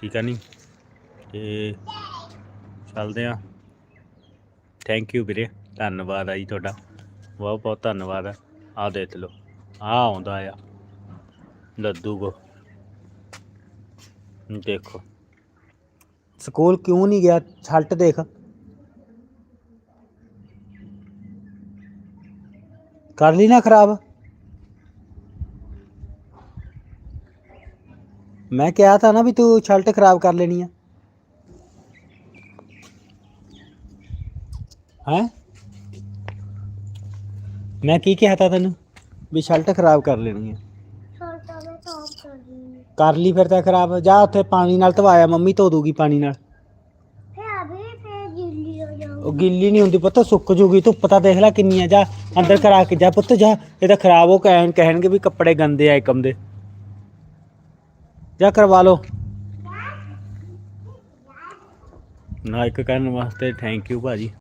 ਠੀਕ ਆ ਨਹੀਂ ਤੇ ਚੱਲਦੇ ਆ। ਥੈਂਕ ਯੂ ਵੀਰੇ, ਧੰਨਵਾਦ ਆ ਜੀ ਤੁਹਾਡਾ। ਬਹੁਤ ਬਹੁਤ ਧੰਨਵਾਦ ਆ। ਆ ਦੇਖ ਲਓ, ਆ ਆਉਂਦਾ ਆ। ਲੱਦੂ ਕੋ। ਦੇਖੋ। ਸਕੂਲ ਕਿਉਂ ਨਹੀਂ ਗਿਆ? ਛਲਟ ਦੇਖ। ਕਰ ਲਈ ਨਾ ਖਰਾਬ? ਮੈਂ ਕਿਹਾ ਤਾਂ ਨਾ ਵੀ ਤੂੰ ਛਲਟ ਖਰਾਬ ਕਰ ਲੈਣੀ ਆ। ਹੈ? ਮੈਂ ਕੀ ਕਿਹਾ ਤਾ ਤੈਨੂੰ? ਵੀ ਛਲਟ ਖਰਾਬ ਕਰ ਲੈਣੀ ਆ। ਛੋਟਾ ਮੈਂ ਟੌਪ ਕਰ ਲਈ ਫਿਰ ਤਾਂ ਖਰਾਬ। ਜਾ ਉੱਥੇ ਪਾਣੀ ਨਾਲ ਧਵਾਇਆ ਮੰਮੀ ਧੋ ਦੂਗੀ ਪਾਣੀ ਨਾਲ। ਗਿੱਲੀ ਹੋ ਜਾਊ ਉਹ ਗਿੱਲੀ ਨਹੀਂ ਹੁੰਦੀ ਪੁੱਤ ਸੁੱਕ ਜੂਗੀ। ਧੁੱਪ ਤਾਂ ਦੇਖ ਲੈ ਕਿੰਨੀ ਆ। ਜਾ ਅੰਦਰ ਕਰਾ ਕੇ ਜਾ ਪੁੱਤ ਜਾ। ਇਹ ਤਾਂ ਖਰਾਬ ਹੋ ਕਹਿਣ ਕਹਿਣਗੇ ਵੀ ਕੱਪੜੇ ਗੰਦੇ ਆ ਇਕਮ ਦੇ। ਜਾਂ ਕਰਵਾ ਲਓ। ਨਾ ਇੱਕ ਕਰਨ ਵਾਸਤੇ ਥੈਂਕ ਯੂ ਭਾਜੀ।